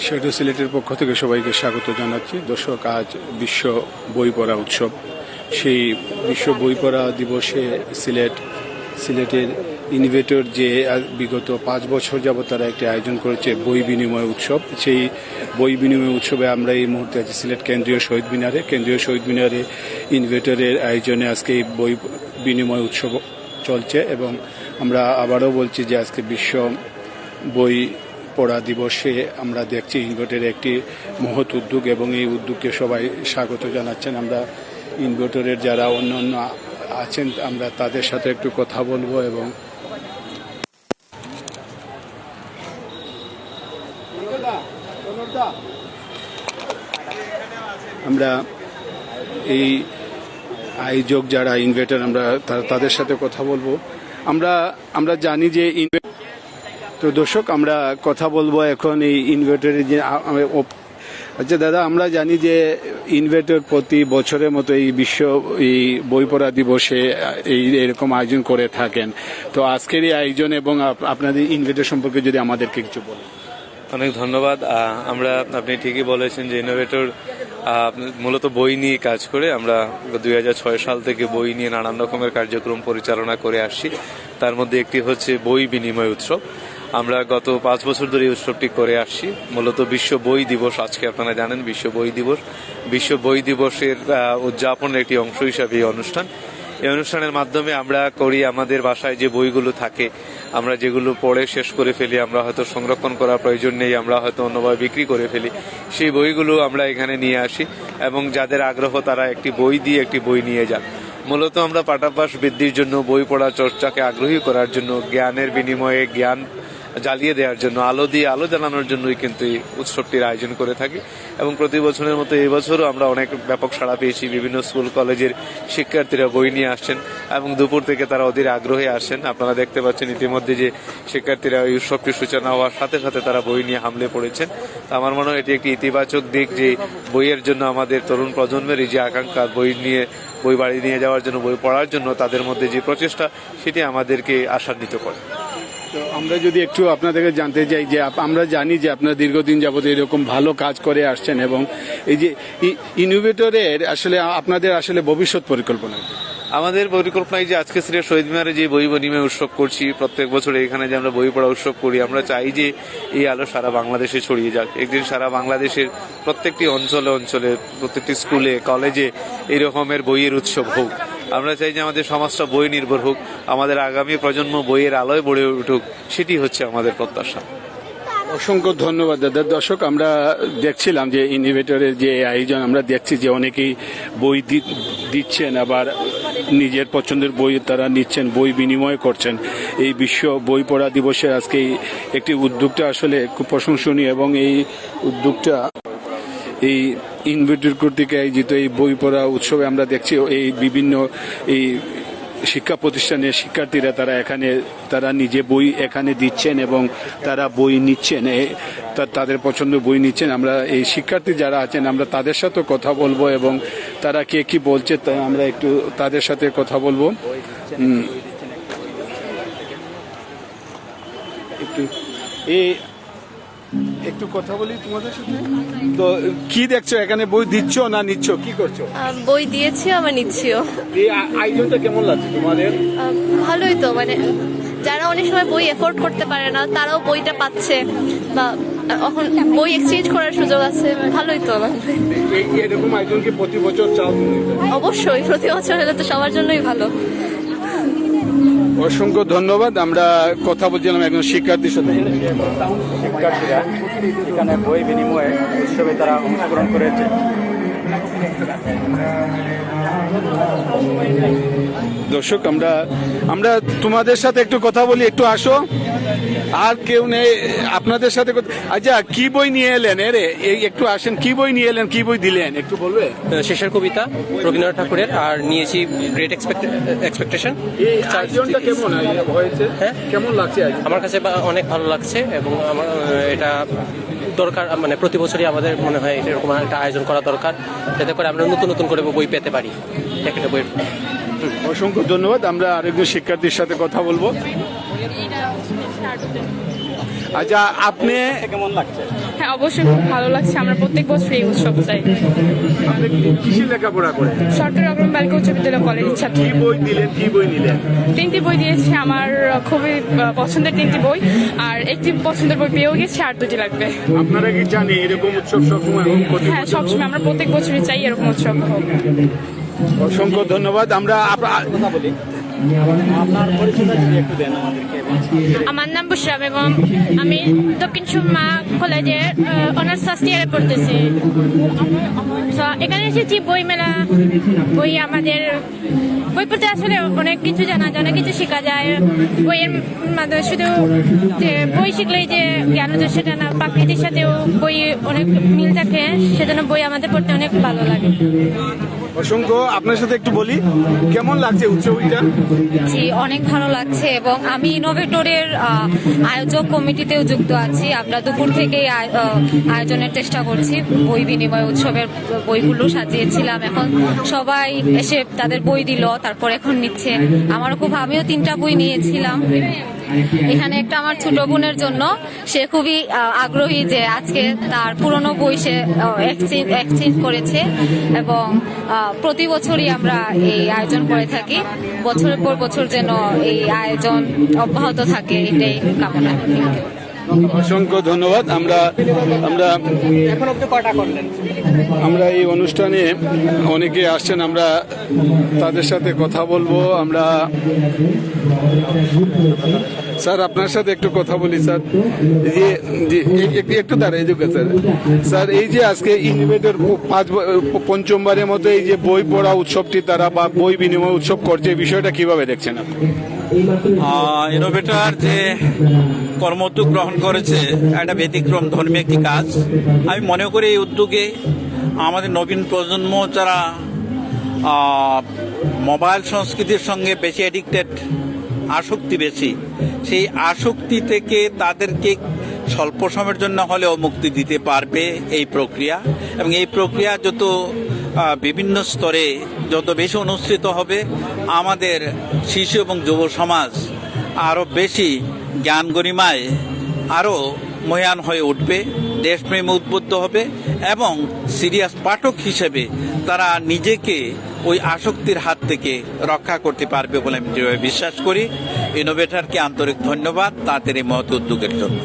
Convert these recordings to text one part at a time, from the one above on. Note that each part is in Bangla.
শেডো সিলেটের পক্ষ থেকে সবাইকে স্বাগত জানাচ্ছি। দর্শক, আজ বিশ্ব বই পড়া উৎসব। সেই বিশ্ব বই পড়া দিবসে সিলেট, সিলেটের ইনভেটর যে বিগত পাঁচ বছর যাবত তারা একটি আয়োজন করেছে বই বিনিময় উৎসব। সেই বই বিনিময় উৎসবে আমরা এই মুহূর্তে আছি সিলেট কেন্দ্রীয় শহীদ মিনারে। কেন্দ্রীয় শহীদ মিনারে ইনভেটরের আয়োজনে আজকে এই বই বিনিময় উৎসব চলছে এবং আমরা আবারও বলছি যে আজকে বিশ্ব বই পড়া দিবসে আমরা দেখছি ইনভার্টারের একটি মহৎ উদ্যোগ এবং এই উদ্যোগকে সবাই স্বাগত জানাচ্ছেন। আমরা ইনভার্টারের যারা অন্যান্য আছেন, আমরা তাদের সাথে একটু কথা বলব এবং আমরা এই আয়োজক যারা ইনভার্টার, আমরা তাদের সাথে কথা বলব। আমরা আমরা জানি যে তো দর্শক, আমরা কথা বলব এখন এই ইনভার্টারের যে আচ্ছা দাদা, আমরা জানি যে ইনভার্টার প্রতি বছরের মতো এই বিশ্ব, এই বই পড়া দিবসে এই, এরকম আয়োজন করে থাকেন। তো আজকের এই আয়োজন এবং আপনাদের ইনভার্টার সম্পর্কে যদি আমাদেরকে কিছু বলেন। অনেক ধন্যবাদ। আমরা, আপনি ঠিকই বলেছেন যে ইনোভেটর মূলত বই নিয়ে কাজ করে আমরা দুই হাজার ছয় সাল থেকে বই নিয়ে নানান রকমের কার্যক্রম পরিচালনা করে আসছি। তার মধ্যে একটি হচ্ছে বই বিনিময় উৎসব। আমরা গত পাঁচ বছর ধরে এই উৎসবটি করে আসছি। মূলত বিশ্ব বই দিবস, আজকে আপনারা জানেন বিশ্ব বই দিবস। বিশ্ব বই দিবসের উদযাপনের একটি অংশ হিসাবে এই অনুষ্ঠান। এই অনুষ্ঠানের মাধ্যমে আমরা করি আমাদের বাসায় যে বইগুলো থাকে, আমরা যেগুলো পড়ে শেষ করে ফেলি, আমরা হয়তো সংরক্ষণ করার প্রয়োজন নেই, আমরা হয়তো অন্যভাবে বিক্রি করে ফেলি। সেই বইগুলো আমরা এখানে নিয়ে আসি এবং যাদের আগ্রহ তারা একটি বই দিয়ে একটি বই নিয়ে যান। মূলত আমরা পাঠাভ্যাস বৃদ্ধির জন্য, বই পড়া চর্চাকে আগ্রহী করার জন্য, জ্ঞানের বিনিময়ে জ্ঞান জ্বালিয়ে দেওয়ার জন্য, আলো দিয়ে আলো জ্বালানোর জন্যই কিন্তু এই উৎসবটির আয়োজন করে থাকি। এবং প্রতি বছরের মতো এই বছরও আমরা অনেক ব্যাপক সাড়া পেয়েছি। বিভিন্ন স্কুল, কলেজের শিক্ষার্থীরা বই নিয়ে আসছেন এবং দুপুর থেকে তারা অধীর আগ্রহে আসেন আপনারা দেখতে পাচ্ছেন ইতিমধ্যে যে শিক্ষার্থীরা এই উৎসবটির সূচনা হওয়ার সাথে সাথে তারা বই নিয়ে হামলে পড়েছেন। আমার মনে হয় এটি একটি ইতিবাচক দিক যে বইয়ের জন্য আমাদের তরুণ প্রজন্মের এই যে আকাঙ্ক্ষা, বই নিয়ে, বই বাড়ি নিয়ে যাওয়ার জন্য, বই পড়ার জন্য তাদের মধ্যে যে প্রচেষ্টা, সেটি আমাদেরকে আশান্বিত করে। তো আমরা যদি একটু আপনাদেরকে জানতে চাই যে আমরা জানি যে আপনারা দীর্ঘদিন যাবত এরকম ভালো কাজ করে আসছেন এবং এই যে ইনোভেটরের আসলে আপনাদের আসলে ভবিষ্যৎ পরিকল্পনা আমাদের পরিকল্পনায় যে আজকে সিলেট শহীদ মিনারে যে বই বিনিময় উৎসব করছি, প্রত্যেক বছর এখানে যে আমরা বই পড়া উৎসব করি, আমরা চাই যে এই আলো সারা বাংলাদেশে ছড়িয়ে যাক। একদিন সারা বাংলাদেশের প্রত্যেকটি অঞ্চলে অঞ্চলে, প্রত্যেকটি স্কুলে, কলেজে এই রকমের বইয়ের উৎসব হোক। আমরা চাই যে আমাদের সমাজটা বই নির্ভর হোক, আমাদের আগামী প্রজন্ম বইয়ের আলোয় গড়ে উঠুক, সেটি হচ্ছে আমাদের প্রত্যাশা। অসংখ্য ধন্যবাদ দাদা। দর্শক, আমরা দেখছিলাম যে ইনোভেটরের যে আয়োজন, আমরা দেখছি যে অনেকেই বই দিচ্ছেন, আবার নিজের পছন্দের বই তারা নিচ্ছেন, বই বিনিময় করছেন। এই বিশ্ব বই পড়া দিবসে আজকে একটি উদ্যোগটা আসলে খুব প্রশংসনীয় এবং এই উদ্যোগটা এই ইনভেটর কর্তৃক আয়োজিত এই বই পড়া উৎসবে আমরা দেখছি এই বিভিন্ন এই শিক্ষা প্রতিষ্ঠানের শিক্ষার্থীরা তারা এখানে, তারা নিজে বই এখানে দিচ্ছেন এবং তারা বই নিচ্ছেন। তাদের পছন্দ বই নিচ্ছেন। আমরা এই শিক্ষার্থী যারা আছেন, আমরা তাদের সাথে কথা বলব এবং তারা কে কি বলছে তা আমরা একটু তাদের সাথে কথা বলব। একটু এই একটু কথা বলি তোমাদের সাথে? তো কি দেখছ? এখানে বই দিচ্ছ না নিচ্ছ? কি করছ? বই দিয়েছি আবার নিচ্ছিও। এই আয়োজনটা কেমন লাগছে তোমাদের? ভালোই তো মানে যারা অনেক সময় বই এফোর্ড করতে পারে না তারাও বইটা পাচ্ছে। বা এখন বই এক্সচেঞ্জ করার সুযোগ আছে ভালোই তো এরকম আয়োজন কি প্রতি বছর চাও অবশ্যই প্রতি বছর হলে তো সবার জন্যই ভালো। অসংখ্য ধন্যবাদ। আমরা কথা বলছিলাম একজন শিক্ষার্থীর সাথে। শিক্ষার্থীরা এখানে বই বিনিময়ে উৎসবে তারা অংশগ্রহণ করেছে। দর্শক আমরা আমরা তোমাদের সাথে একটু কথা বলি একটু আসো। আর কেউ নেই আপনাদের সাথে আচ্ছা কি বই নিয়ে এলেন? এরে এই একটু আসেন কি বই নিয়ে এলেন কি বই দিলেন? একটু বলবে? শেষের কবিতা রবীন্দ্রনাথ ঠাকুরের আর নিয়েছি গ্রেট এক্সপেকটেশন কেমন হয়েছে? হ্যাঁ? কেমন লাগছে আমার কাছে অনেক ভালো লাগছে এবং আমার এটা দরকার মানে প্রতি বছরই আমাদের মনে হয় এরকম একটা আয়োজন করা দরকার যাতে করে আমরা নতুন নতুন করে বই পেতে পারি। একটা বই অসংখ্য ধন্যবাদ। আমরা আরেকজন শিক্ষার্থীর সাথে কথা বলব। আচ্ছা আপনি? কেমন লাগছে হ্যাঁ অবশ্যই খুব ভালো লাগছে। আমরা প্রত্যেক বছর এই উৎসব চাই। কিসে লেখাপড়া করেন? সরকারি অগ্রম বালিকা উচ্চ বিদ্যালয় কলেজের ছাত্র। কি বই দিলেন কি বই নিলেন? তিনটি বই দিয়েছে। আমার খুবই পছন্দের তিনটি বই। আর একটি পছন্দের বই পেয়েও গেছে আর দুটি লাগবে। আপনারা কি জানেন এরকম উৎসব সবসময় হ্যাঁ সবসময় আমরা প্রত্যেক বছরই চাই এরকম উৎসব হোক। অসংখ্য ধন্যবাদ। আমরা কথা বলি এবং আমার নাম বুসরা বেগম। আমি দক্ষিণ সুরমা কলেজে অনার্স ফার্স্ট ইয়ারে পড়তেছি। এখানে এসেছি বই মেলা। বই আমাদের বই পড়তে আসলে অনেক কিছু জানা যায় অনেক কিছু শেখা যায়। বইয়ের মাধ্যমে শুধু যে বই শিখলেই যে জ্ঞান হচ্ছে সেটা না প্রাকৃতির সাথেও বই অনেক মিল থাকে। সেজন্য বই আমাদের পড়তে অনেক ভালো লাগে। অসংখ্য। আপনার সাথে একটু বলি কেমন লাগছে উৎসবটা? জি, অনেক ভালো লাগছে এবং আমি ইনোভেটরের আয়োজক কমিটিতেও যুক্ত আছি। আমরা দুপুর থেকেই আয়োজনের চেষ্টা করছি। বই বিনিময় উৎসবের বইগুলো সাজিয়েছিলাম। এখন সবাই এসে তাদের বই দিল, তারপর এখন নিচ্ছে। আমারও খুব, আমিও তিনটা বই নিয়েছিলাম। এখানে একটা আমার ছোট বোনের জন্য। সে খুবই আগ্রহী যে আজকে তার পুরনো বই সে এক্সচেঞ্জ করেছে। এবং প্রতি বছরই আমরা এই আয়োজন করে থাকি। বছরের পর বছর যেন এই আয়োজন অব্যাহত থাকে এটাই কামনা। অসংখ্য ধন্যবাদ। আমরা আমরা আমরা এই অনুষ্ঠানে অনেকে আসছেন আমরা তাদের সাথে কথা বলব। আমরা স্যার, আপনার সাথে একটু কথা বলি, স্যার। একটু দাঁড়াই যোগ্য স্যার। স্যার, এই যে আজকে ইনোভেটর পাঁচ পঞ্চমবারের মতো এই যে বই পড়া উৎসবটি তারা বা বই বিনিময় উৎসব করছে বিষয়টা কীভাবে দেখছেন আপনি? ইনোভেটর যে কর্মোদ্যোগ গ্রহণ করেছে, একটা ব্যতিক্রম, ধর্মী একটি কাজ। আমি মনে করি এই উদ্যোগে আমাদের নবীন প্রজন্ম যারা মোবাইল সংস্কৃতির সঙ্গে বেশি অ্যাডিক্টেড আসক্তি বেশি। সেই আসক্তি থেকে তাদেরকে স্বল্প সময়ের জন্য হলেও মুক্তি দিতে পারবে এই প্রক্রিয়া। এবং এই প্রক্রিয়া যত বিভিন্ন স্তরে যত বেশি অনুষ্ঠিত হবে, আমাদের শিশু এবং যুব সমাজ আরও বেশি জ্ঞান গরিমায় আরও মহান হয়ে উঠবে, দেশপ্রেম উদ্বুদ্ধ হবে এবং সিরিয়াস পাঠক হিসেবে তারা নিজেকে ওই আসক্তির হাত থেকে রক্ষা করতে পারবে বলে আমি বিশ্বাস করি। ইনোভেটরকে আন্তরিক ধন্যবাদ তাদের এই মহৎ উদ্যোগের জন্য।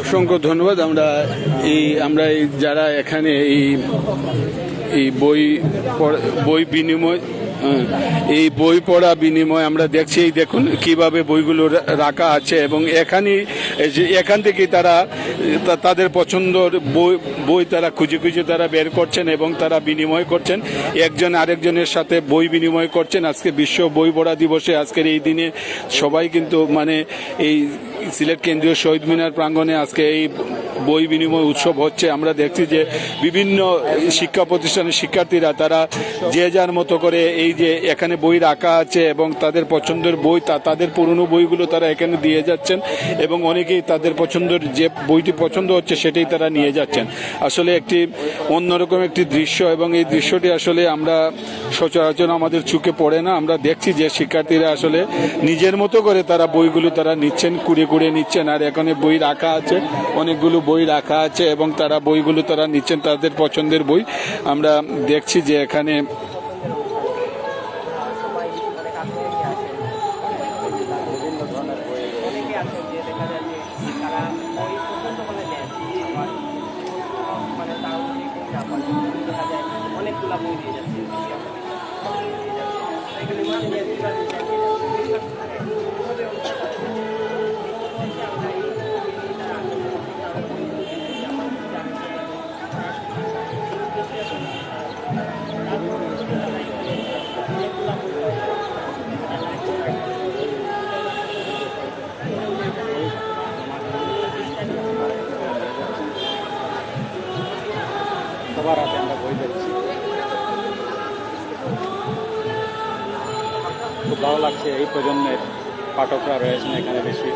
অসংখ্য ধন্যবাদ। আমরা এই আমরা এই যারা এখানে এই এই বই বই বিনিময় এই বই পড়া বিনিময় আমরা দেখছি, এই দেখুন কীভাবে বইগুলো রাখা আছে এবং এখানে যে এখান থেকে তারা তাদের পছন্দর বই বই তারা খুঁজে খুঁজে তারা বের করছেন এবং তারা বিনিময় করছেন। একজন আরেকজনের সাথে বই বিনিময় করছেন। আজকে বিশ্ব বই পড়া দিবসে, আজকের এই দিনে সবাই কিন্তু মানে এই সিলেট কেন্দ্রীয় শহীদ মিনার প্রাঙ্গণে আজকে এই বই বিনিময় উৎসব হচ্ছে। আমরা দেখছি যে বিভিন্ন শিক্ষা প্রতিষ্ঠানের শিক্ষার্থীরা, তারা যে যার মতো করে এই যে এখানে বই রাখা আছে এবং তাদের পছন্দের বই তাদের পুরনো বইগুলো তারা এখানে দিয়ে যাচ্ছেন এবং অনেকেই তাদের পছন্দের যে বইটি পছন্দ হচ্ছে সেটাই তারা নিয়ে যাচ্ছেন। আসলে একটি অন্যরকম একটি দৃশ্য এবং এই দৃশ্যটি আসলে আমরা সচরাচর আমাদের চোখে পড়ে না। আমরা দেখছি যে শিক্ষার্থীরা আসলে নিজের মতো করে তারা বইগুলো তারা নিচ্ছেন কুড়ে কুড়ে নিচ্ছেন। আর এখানে বই রাখা আছে, অনেকগুলো বই রাখা আছে এবং তারা বইগুলো তারা নিচ্ছেন, তাদের পছন্দের বই। আমরা দেখছি যে এখানে পাঠকরা রয়েছেন এখানে বেশি।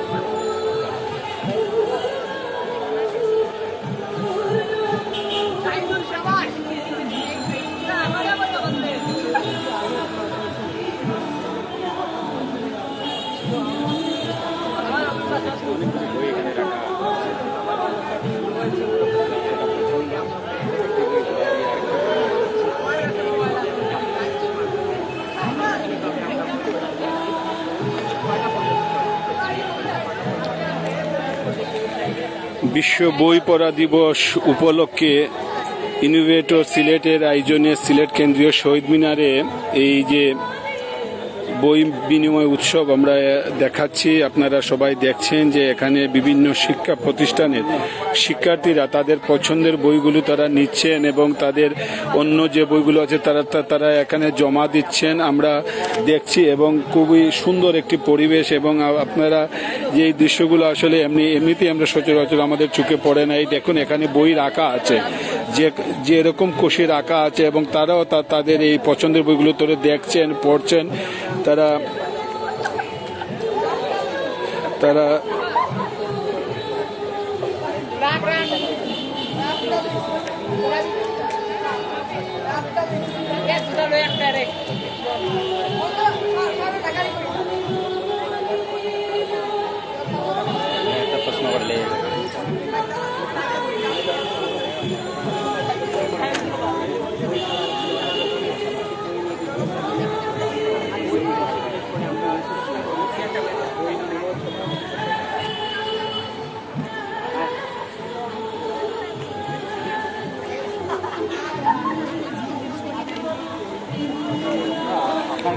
বিশ্ব বই পড়া দিবস উপলক্ষে ইনোভেটর সিলেটের আয়োজনে সিলেট কেন্দ্রীয় শহীদ মিনারে এই যে বই বিনিময় উৎসব আমরা দেখাচ্ছি। আপনারা সবাই দেখছেন যে এখানে বিভিন্ন শিক্ষা প্রতিষ্ঠানের শিক্ষার্থীরা তাদের পছন্দের বইগুলো তারা নিচ্ছেন এবং তাদের অন্য যে বইগুলো আছে তারা তারা এখানে জমা দিচ্ছেন। আমরা দেখছি এবং খুবই সুন্দর একটি পরিবেশ এবং আপনারা যে দৃশ্যগুলো আসলে এমনি, এমনিতেই আমরা সচরাচর আমাদের চোখে পড়ে না। এই দেখুন এখানে বই রাখা আছে। যে যে এরকম কোষে রাখা আছে এবং তারাও তাদের এই পছন্দের বইগুলো তোরে দেখছেন, পড়ছেন, তারা তারা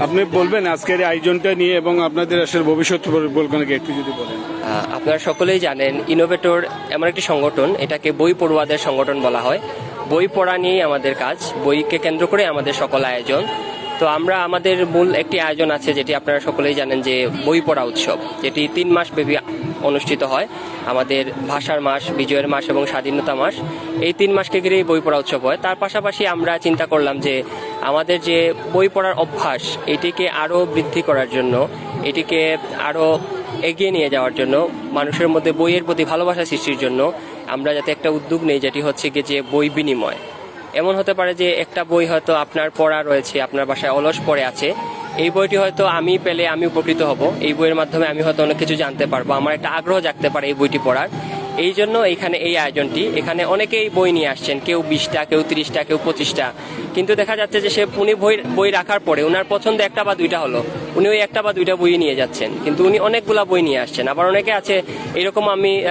আপনি বলবেন আজকের আয়োজনটা নিয়ে এবং আপনাদের আসলে ভবিষ্যৎ পরিকল্পনাকে একটু যদি বলেন। আপনারা সকলেই জানেন ইনোভেটর এমন একটি সংগঠন, এটাকে বই পড়ুয়াদের সংগঠন বলা হয়। বই পড়া নিয়েই আমাদের কাজ, বইকে কেন্দ্র করে আমাদের সকল আয়োজন। তো আমরা আমাদের মূল একটি আয়োজন আছে যেটি আপনারা সকলেই জানেন যে বই পড়া উৎসব, যেটি তিন মাস ব্যাপী অনুষ্ঠিত হয়। আমাদের ভাষার মাস, বিজয়ের মাস এবং স্বাধীনতা মাস। এই তিন মাসকে ঘিরেই বই পড়া উৎসব হয়। তার পাশাপাশি আমরা চিন্তা করলাম যে আমাদের যে বই পড়ার অভ্যাস, এটিকে আরও বৃদ্ধি করার জন্য, এটিকে আরও এগিয়ে নিয়ে যাওয়ার জন্য, মানুষের মধ্যে বইয়ের প্রতি ভালোবাসা সৃষ্টির জন্য আমরা যাতে একটা উদ্যোগ নেই, যেটি হচ্ছে কি যে বই বিনিময়। এমন হতে পারে যে একটা বই হয়তো আপনার পড়া রয়েছে, আপনার বাসায় অলস পড়ে আছে। এই বইটি হয়তো আমি পেলে আমি উপকৃত হব। এই বইয়ের মাধ্যমে আমি হয়তো অনেক কিছু জানতে পারব। আমার একটা আগ্রহ জাগতে পারে এই বইটি পড়ার। এই জন্য এখানে এই আয়োজনটি, এখানে অনেকেই বই নিয়ে আসছেন, কেউ বিশটা, কেউ তিরিশটা, কেউ পঁচিশটা। কিন্তু দেখা যাচ্ছে যে সে উনি বই বই রাখার পরে ওনার পছন্দ একটা বা দুইটা হলো। উনি ওই একটা বা দুইটা বই নিয়ে যাচ্ছেন। কিন্তু উনি অনেকগুলা বই নিয়ে আসছেন। আবার অনেকে আছে, এরকম আমি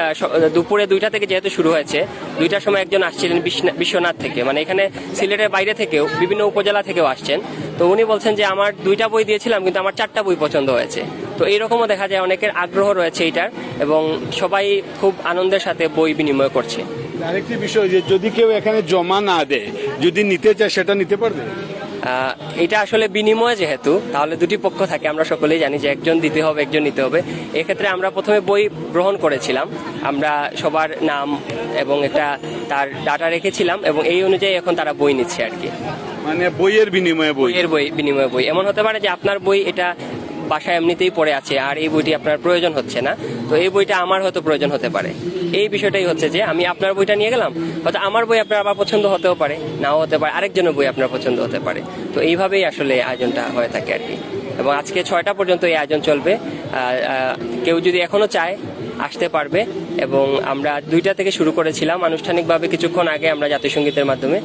দুপুরে দুইটা থেকে যেহেতু শুরু হয়েছে, দুইটার সময় একজন আসছিলেন বিশ্বনা- বিশ্বনাথ থেকে। মানে এখানে সিলেটের বাইরে থেকেও, বিভিন্ন উপজেলা থেকেও আসছেন। তো উনি বলছেন যে, আমার দুইটা বই দিয়েছিলাম, কিন্তু আমার চারটা বই পছন্দ হয়েছে। তো এইরকমও দেখা যায়, অনেকের আগ্রহ রয়েছে এইটার এবং সবাই খুব আনন্দের সাথে বই বিনিময় করছে। আরেকটি বিষয় যে, যদি কেউ এখানে জমা না দেয়, যদি নিতে চায়, সেটা নিতে পারবে? এটা আসলে বিনিময় যেহেতু তাহলে দুটি পক্ষ থাকে। আমরা সকলেই জানি যে একজন দিতে হবে একজন নিতে হবে। এক্ষেত্রে আমরা প্রথমে বই গ্রহণ করেছিলাম। আমরা সবার নাম এবং এটা তার ডাটা রেখেছিলাম এবং এই অনুযায়ী এখন তারা বই নিচ্ছে আর কি। মানে বইয়ের বিনিময়ে বই। এর বই বিনিময়ে বই। এমন হতে পারে যে আপনার বই এটা বাসায় এমনিতেই পড়ে আছে আর এই বইটি আপনার প্রয়োজন হচ্ছে না। তো এই বইটা আমার হয়তো প্রয়োজন হতে পারে। এই বিষয়টাই হচ্ছে যে আমি আপনার বইটা নিয়ে গেলাম, হয়তো আমার বই আপনার আবার পছন্দ হতেও পারে, নাও হতে পারে, আরেকজনের বই আপনার পছন্দ হতে পারে। তো এইভাবেই আসলে আয়োজনটা হয়ে থাকে আর কি। এবং আজকে ছয়টা পর্যন্ত এই আয়োজন চলবে। কেউ যদি এখনও চায়, আসতে পারবে। এবং আমরা দুইটা থেকে শুরু করেছিলাম। আনুষ্ঠানিকভাবে কিছুক্ষণ আগে আমরা জাতীয় সঙ্গীতের মাধ্যমে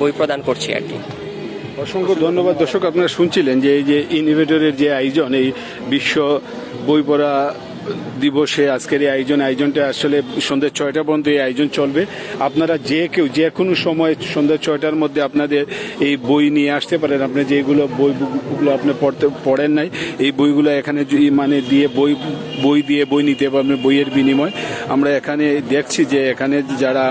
বই প্রদান করছি আর কি। অসংখ্য ধন্যবাদ। দর্শক, আপনারা শুনছিলেন যে এই যে ইনোভেটরের যে আয়োজন, এই বিশ্ব বই পড়া দিবসে আজকের এই আয়োজন, আয়োজনটা আসলে সন্ধ্যা ছয়টা পর্যন্ত এই আয়োজন চলবে। আপনারা যে কেউ, যে কোনো সময় সন্ধ্যা ছয়টার মধ্যে আপনাদের এই বই নিয়ে আসতে পারেন। আপনি যেগুলো বইগুলো আপনি পড়তে, পড়েন নাই, এই বইগুলো এখানে মানে দিয়ে বই বই দিয়ে বই নিতে পারবেন, বইয়ের বিনিময়। আমরা এখানে দেখছি যে এখানে যারা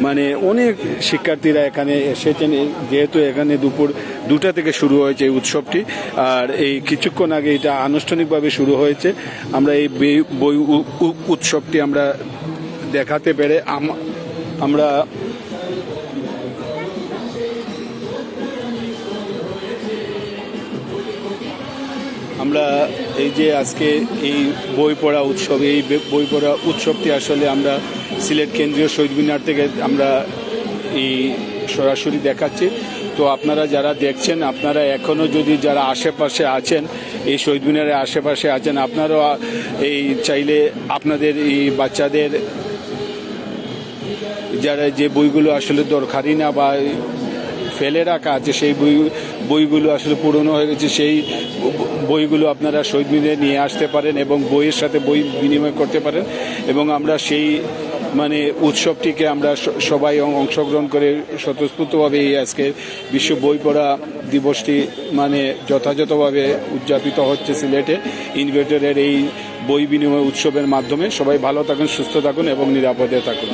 মানে অনেক শিক্ষার্থীরা এখানে এসেছেন। যেহেতু এখানে দুপুর দুটা থেকে শুরু হয়েছে এই উৎসবটি, আর এই কিছুক্ষণ আগে এটা আনুষ্ঠানিকভাবে শুরু হয়েছে। আমরা এই বই উৎসবটি আমরা দেখাতে পেরে আম- আমরা আমরা এই যে আজকে এই বই পড়া উৎসব, এই বই পড়া উৎসবটি আসলে আমরা সিলেট কেন্দ্রীয় শহীদ মিনার থেকে আমরা এই সরাসরি দেখাচ্ছি। তো আপনারা যারা দেখছেন, আপনারা এখনও যদি যারা আশেপাশে আছেন, এই শহীদ মিনারের আশেপাশে আছেন, আপনারাও এই চাইলে আপনাদের এই বাচ্চাদের যারা যে বইগুলো আসলে দরকারি না বা ফেলে রাখা আছে, সেই বই, বইগুলো আসলে পুরনো হয়ে গেছে, সেই বইগুলো আপনারা শহীদ মিনারে নিয়ে আসতে পারেন এবং বইয়ের সাথে বই বিনিময় করতে পারেন এবং আমরা সেই মানে উৎসবটিকে আমরা সবাই অংশগ্রহণ করে স্বতঃস্ফূর্তভাবে এই আজকে বিশ্ব বই পড়া দিবসটি মানে যথাযথভাবে উদযাপিত হচ্ছে সিলেটে। ইনভেটরের এই বই বিনিময় উৎসবের মাধ্যমে সবাই ভালো থাকুন, সুস্থ থাকুন এবং নিরাপদে থাকুন।